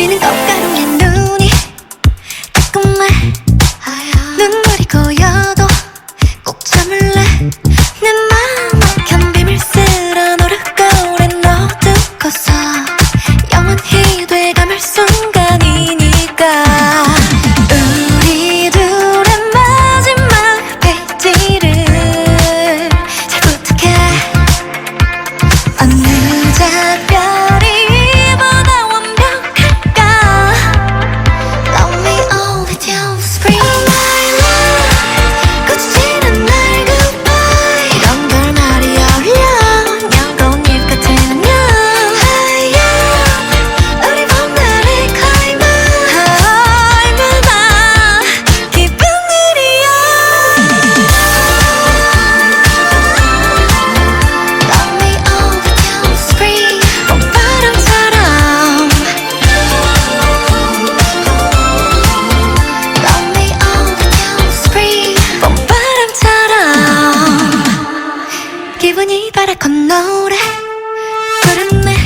흐리는 꽃가루에 눈이 조금만 눈물이 고여도 꼭 참을래? 내맘 막힌 비밀스런 노릇거울에 넣어두고서 영원히 돼감을 순간이니까. 우리 둘의 마지막 페이지를 잘 부탁해. 어느 작별 파랗건 노래 푸른 내